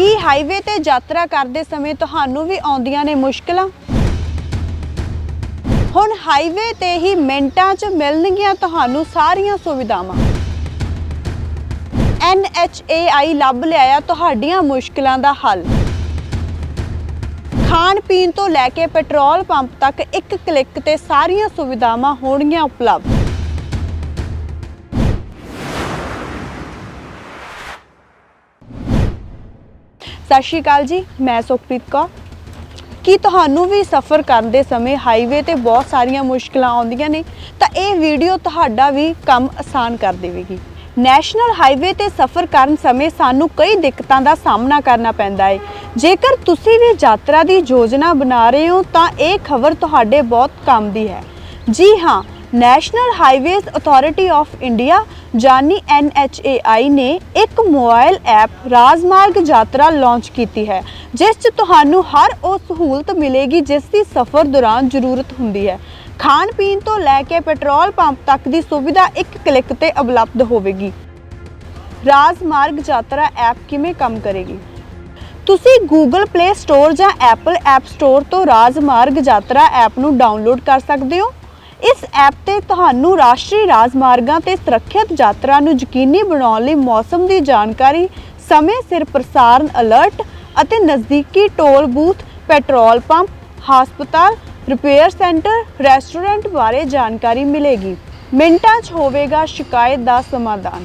Highway ਤੇ ਯਾਤਰਾ ਕਰਦੇ ਸਮੇਂ ਤੁਹਾਨੂੰ ਵੀ ਆਉਂਦੀਆਂ ਨੇ ਮੁਸ਼ਕਲਾਂ? ਹੁਣ ਹਾਈਵੇ ਤੇ ਹੀ ਮਿੰਟਾਂ 'ਚ ਮਿਲਣਗੀਆਂ ਤੁਹਾਨੂੰ ਸਾਰੀਆਂ ਸੁਵਿਧਾਵਾਂ। NHAI ਲੱਭ ਲਿਆਇਆ ਤੁਹਾਡੀਆਂ ਮੁਸ਼ਕਲਾਂ ਦਾ ਹੱਲ। ਖਾਣ ਪੀਣ ਤੋਂ ਲੈ ਕੇ ਪੈਟਰੋਲ ਪੰਪ ਤੱਕ ਇੱਕ ਕਲਿੱਕ ਤੇ ਸਾਰੀਆਂ ਸੁਵਿਧਾਵਾਂ ਹੋਣਗੀਆਂ ਉਪਲਬਧ। ਸਤਿ ਸ਼੍ਰੀ ਅਕਾਲ ਜੀ, ਮੈਂ ਸੁਖਪ੍ਰੀਤ ਕੌਰ। ਕੀ ਤੁਹਾਨੂੰ ਵੀ ਸਫ਼ਰ ਕਰਨ ਦੇ ਸਮੇਂ ਹਾਈਵੇ ਤੇ ਬਹੁਤ ਸਾਰੀਆਂ ਮੁਸ਼ਕਲਾਂ ਆਉਂਦੀਆਂ ਨੇ, ਤਾਂ ਇਹ ਵੀਡੀਓ ਤੁਹਾਡਾ ਵੀ ਕੰਮ ਆਸਾਨ ਕਰ ਦੇਵੇਗੀ। ਨੈਸ਼ਨਲ ਹਾਈਵੇ ਤੇ ਸਫ਼ਰ ਕਰਨ ਸਮੇਂ ਸਾਨੂੰ ਕਈ ਦਿੱਕਤਾਂ ਦਾ ਸਾਹਮਣਾ ਕਰਨਾ ਪੈਂਦਾ ਹੈ ਜੇਕਰ ਤੁਸੀਂ ਵੀ ਯਾਤਰਾ ਦੀ ਯੋਜਨਾ ਬਣਾ ਰਹੇ ਹੋ, ਤਾਂ ਇਹ ਖਬਰ ਤੁਹਾਡੇ ਬਹੁਤ ਕੰਮ ਦੀ ਹੈ। ਜੀ ਹਾਂ National Highways Authority of India ਜਾਨੀ NHAI ਨੇ ਇੱਕ ਮੋਬਾਈਲ ਐਪ ਰਾਜਮਾਰਗ ਯਾਤਰਾ ਲਾਂਚ ਕੀਤੀ ਹੈ, ਜਿਸ 'ਚ ਤੁਹਾਨੂੰ ਹਰ ਉਹ ਸਹੂਲਤ ਮਿਲੇਗੀ ਜਿਸ ਦੀ ਸਫ਼ਰ ਦੌਰਾਨ ਜ਼ਰੂਰਤ ਹੁੰਦੀ ਹੈ। ਖਾਣ ਪੀਣ ਤੋਂ ਲੈ ਕੇ ਪੈਟਰੋਲ ਪੰਪ ਤੱਕ ਦੀ ਸੁਵਿਧਾ ਇੱਕ ਕਲਿੱਕ ਤੇ ਉਪਲਬਧ ਹੋਵੇਗੀ। ਰਾਜਮਾਰਗ ਯਾਤਰਾ ਐਪ ਕਿਵੇਂ ਕੰਮ ਕਰੇਗੀ? ਤੁਸੀਂ Google Play Store ਜਾਂ Apple App Store ਤੋਂ ਰਾਜਮਾਰਗ ਯਾਤਰਾ ਐਪ ਨੂੰ ਡਾਊਨਲੋਡ ਕਰ ਸਕਦੇ ਹੋ। ਇਸ ਐਪ ਤੇ ਤੁਹਾਨੂੰ ਰਾਸ਼ਟਰੀ ਰਾਜਮਾਰਗਾਂ ਤੇ ਸੁਰੱਖਿਅਤ ਯਾਤਰਾ ਨੂੰ ਯਕੀਨੀ ਬਣਾਉਣ ਲਈ ਮੌਸਮ ਦੀ ਜਾਣਕਾਰੀ, ਸਮੇਂ ਸਿਰ ਪ੍ਰਸਾਰਣ ਅਲਰਟ ਅਤੇ ਨਜ਼ਦੀਕੀ ਟੋਲ ਬੂਥ, ਪੈਟਰੋਲ ਪੰਪ, ਹਸਪਤਾਲ, ਰਿਪੇਅਰ ਸੈਂਟਰ, ਰੈਸਟੋਰੈਂਟ ਬਾਰੇ ਜਾਣਕਾਰੀ ਮਿਲੇਗੀ। ਮਿੰਟਾਂ 'ਚ ਹੋਵੇਗਾ ਸ਼ਿਕਾਇਤ ਦਾ ਸਮਾਧਾਨ।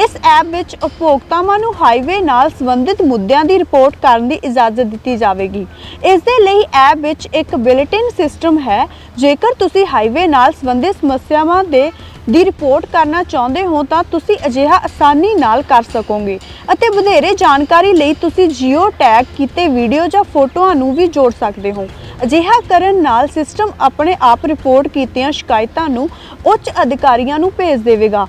ਇਸ ਐਪ ਵਿੱਚ ਉਪਭੋਗਤਾਵਾਂ ਨੂੰ ਹਾਈਵੇ ਨਾਲ ਸੰਬੰਧਿਤ ਮੁੱਦਿਆਂ ਦੀ ਰਿਪੋਰਟ ਕਰਨ ਦੀ ਇਜਾਜ਼ਤ ਦਿੱਤੀ ਜਾਵੇਗੀ। ਇਸ ਦੇ ਲਈ ਐਪ ਵਿੱਚ ਇੱਕ ਬਿਲਟ-ਇਨ ਸਿਸਟਮ ਹੈ। ਜੇਕਰ ਤੁਸੀਂ ਹਾਈਵੇ ਨਾਲ ਸੰਬੰਧਿਤ ਸਮੱਸਿਆਵਾਂ ਦੇ, ਦੀ ਰਿਪੋਰਟ ਕਰਨਾ ਚਾਹੁੰਦੇ ਹੋ, ਤਾਂ ਤੁਸੀਂ ਅਜਿਹਾ ਆਸਾਨੀ ਨਾਲ ਕਰ ਸਕੋਗੇ। ਅਤੇ ਵਧੇਰੇ ਜਾਣਕਾਰੀ ਲਈ ਤੁਸੀਂ ਜੀਓ ਟੈਗ ਕੀਤੇ ਵੀਡੀਓ ਜਾਂ ਫੋਟੋਆਂ ਨੂੰ ਵੀ ਜੋੜ ਸਕਦੇ ਹੋ। ਅਜਿਹਾ ਕਰਨ ਨਾਲ ਸਿਸਟਮ ਆਪਣੇ ਆਪ ਰਿਪੋਰਟ ਕੀਤੀਆਂ ਸ਼ਿਕਾਇਤਾਂ ਨੂੰ ਉੱਚ ਅਧਿਕਾਰੀਆਂ ਨੂੰ ਭੇਜ ਦੇਵੇਗਾ।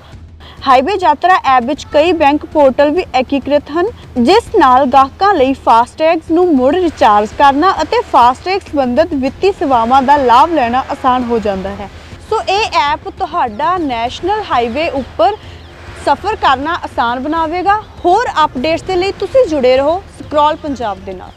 ਹਾਈਵੇ ਯਾਤਰਾ ਐਪ ਵਿੱਚ ਕਈ ਬੈਂਕ ਪੋਰਟਲ ਵੀ ਏਕੀਕ੍ਰਿਤ ਹਨ, ਜਿਸ ਨਾਲ ਗਾਹਕਾਂ ਲਈ ਫਾਸਟੈਗਸ ਨੂੰ ਮੁੜ ਰਿਚਾਰਜ ਕਰਨਾ ਅਤੇ ਫਾਸਟੈਗ ਸੰਬੰਧਿਤ ਵਿੱਤੀ ਸੇਵਾਵਾਂ ਦਾ ਲਾਭ ਲੈਣਾ ਆਸਾਨ ਹੋ ਜਾਂਦਾ ਹੈ। ਸੋ ਇਹ ਐਪ ਤੁਹਾਡਾ ਨੈਸ਼ਨਲ ਹਾਈਵੇ ਉੱਪਰ ਸਫ਼ਰ ਕਰਨਾ ਆਸਾਨ ਬਣਾਵੇਗਾ। ਹੋਰ ਅਪਡੇਟਸ ਦੇ ਲਈ ਤੁਸੀਂ ਜੁੜੇ ਰਹੋ ਸਕਰੋਲ ਪੰਜਾਬ ਦੇ ਨਾਲ।